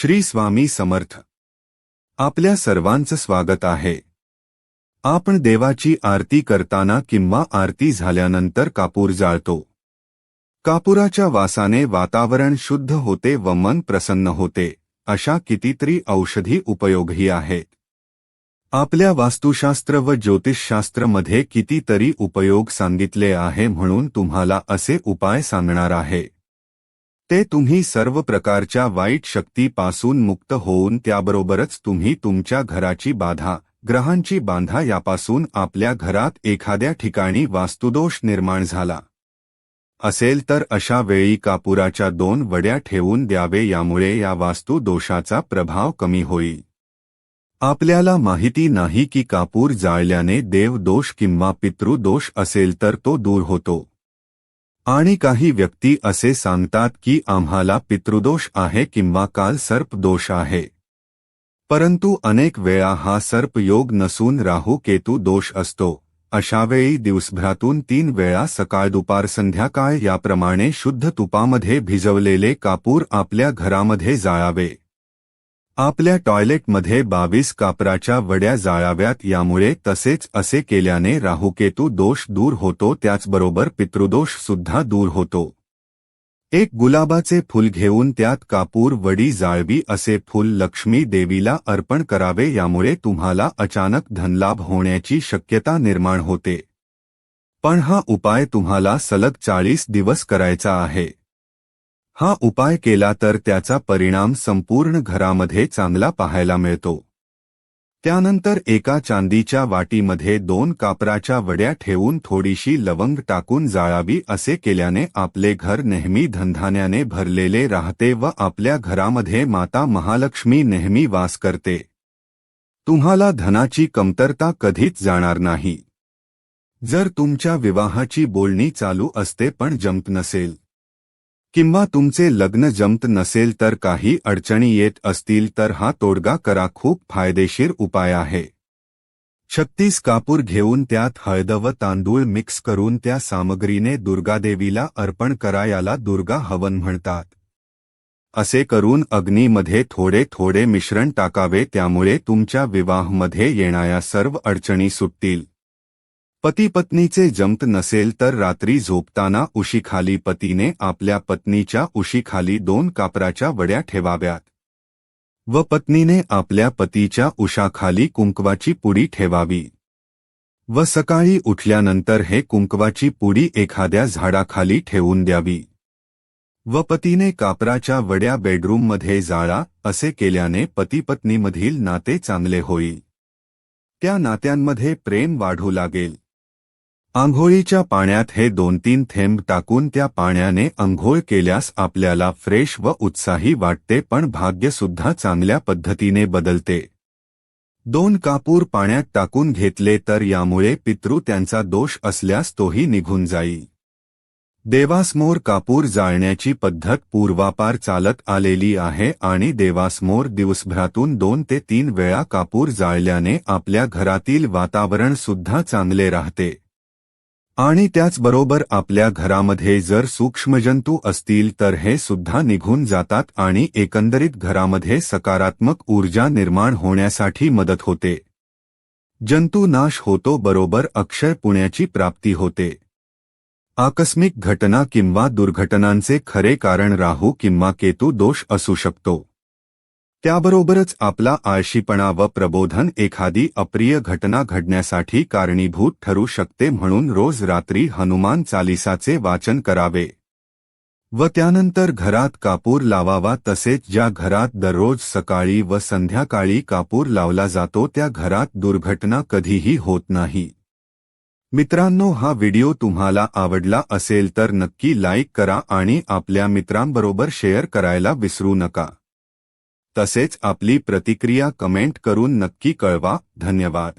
श्री स्वामी समर्थ. आपल्या सर्वांचं स्वागत आहे. आपण देवाची आरती करताना किंवा आरती झाल्यानंतर कापूर जाळतो. कापुराच्या वासाने वातावरण शुद्ध होते व मन प्रसन्न होते अशा कितीतरी औषधी उपयोगही आहेत. आपल्या वास्तुशास्त्र व ज्योतिषशास्त्रमध्ये कितीतरी उपयोग सांगितले आहे म्हणून तुम्हाला असे उपाय सांगणार आहे. ते तुम्ही सर्व प्रकारच्या वाईट शक्तीपासून मुक्त होऊन त्याबरोबरच तुम्ही तुमच्या घराची बाधा ग्रहांची बांधा यापासून आपल्या घरात एखाद्या ठिकाणी वास्तुदोष निर्माण झाला. असेल तर अशा वेळी कापुराच्या दोन वड्या ठेवून द्यावे यामुळे या वास्तुदोषाचा प्रभाव कमी होईल. आपल्याला माहिती नाही की कापूर जाळल्याने देवदोष किंवा पितृदोष असेल तर तो दूर होतो. आणि काही व्यक्ती असे सांगतात की आम्हाला पितृदोष आहे किंवा काल सर्प दोष आहे. परंतु अनेक वेळा हा सर्पयोग नसून राहू केतू दोष असतो. अशावेळी दिवसभरातून तीन वेळा सकाळ दुपार संध्याकाळ याप्रमाणे शुद्ध तुपामध्ये भिजवलेले कापूर आपल्या घरामध्ये जाळावे. आपल्या टॉयलेटमध्ये बावीस कापराच्या वड्या जाळाव्यात यामुळे तसेच असे केल्याने राहुकेतू दोष दूर होतो त्याचबरोबर पितृदोष सुद्धा दूर होतो. एक गुलाबाचे फूल घेऊन त्यात कापूर वडी जाळवी असे फूल लक्ष्मी देवीला अर्पण करावे यामुळे तुम्हाला अचानक धनलाभ होण्याची शक्यता निर्माण होते. पण हा उपाय तुम्हाला सलग चाळीस दिवस करायचा आहे. हा उपाय केला तर त्याचा परिणाम संपूर्ण घरामध्ये चांगला पाहायला मिळतो. त्यानंतर एका चांदीच्या वाटीमध्ये दोन कापराच्या वड्या ठेवून थोडीशी लवंग टाकून जाळावी असे केल्याने आपले घर नेहमी धनधान्याने भरलेले राहते व आपल्या घरामध्ये माता महालक्ष्मी नेहमी वास करते. तुम्हाला धनाची कमतरता कधीच जाणार नाही. जर तुमच्या विवाहाची बोलणी चालू असते पण जमत नसेल. किंवा तुमचे लग्न जमत नसेल तर काही अडचणी येत असतील तर हा तोडगा करा खूप फायदेशीर उपाय आहे. छत्तीस कापूर घेऊन त्यात हळद व तांदूळ मिक्स करून त्या सामग्रीने दुर्गादेवीला अर्पण करा याला दुर्गा हवन म्हणतात. असे करून अग्नीमध्ये थोडे थोडे मिश्रण टाकावे त्यामुळे तुमच्या विवाहमध्ये येणाऱ्या सर्व अडचणी सुटतील. पती पत्नीचे जमत नसेल तर रात्री झोपताना उशीखाली पतीने आपल्या पत्नीच्या उशीखाली दोन कापराच्या वड्या ठेवाव्यात. व पत्नीने आपल्या पतीच्या उशाखाली कुंकवाची पुडी ठेवावी. व सकाळी उठल्यानंतर हे कुंकवाची पुडी एखाद्या झाडाखाली ठेवून द्यावी. व पतीने कापराच्या वड्या बेडरूममध्ये जाळा असे केल्याने पतीपत्नीमधील नाते चांगले होईल. त्या नात्यांमध्ये प्रेम वाढू लागेल. आंघोळीच्या पाण्यात हे दोन तीन थेंब टाकून त्या पाण्याने आंघोळ केल्यास आपल्याला फ्रेश व उत्साही वाटते पण भाग्यसुद्धा चांगल्या पद्धतीने बदलते. दोन कापूर पाण्यात टाकून घेतले तर यामुळे पितृ त्यांचा दोष असल्यास तोही निघून जाई. देवासमोर कापूर जाळण्याची पद्धत पूर्वापार चालत आलेली आहे आणि देवासमोर दिवसभरातून दोन ते तीन वेळा कापूर जाळल्याने आपल्या घरातील वातावरण सुद्धा चांगले राहते. आणि त्याचबरोबर आपल्या घरामध्ये जर सूक्ष्मजंतू असतील तर हे सुद्धा निघून जातात आणि एकंदरीत घरामध्ये सकारात्मक ऊर्जा निर्माण होण्यासाठी मदत होते. जंतू नाश होतो बरोबर अक्षय पुण्याची प्राप्ती होते. आकस्मिक घटना किंवा दुर्घटनांचे खरे कारण राहू किंवा केतू दोष असू शकतो. त्याबरोबरच आपला आळशीपणा व प्रबोधन एखादी अप्रिय घटना घडण्यासाठी कारणीभूत ठरू शकते म्हणून रोज रात्री हनुमान चालिसाचे वाचन करावे. व त्यानंतर घरात कापूर लावावा तसेच ज्या घरात दररोज सकाळी व संध्याकाळी कापूर लावला जातो त्या घरात दुर्घटना कधीही होत नाही. मित्रांनो हा व्हिडिओ तुम्हाला आवडला असेल तर नक्की लाईक करा आणि आपल्या मित्रांबरोबर शेअर करायला विसरू नका. तसेच आपली प्रतिक्रिया कमेंट करून नक्की कळवा. धन्यवाद.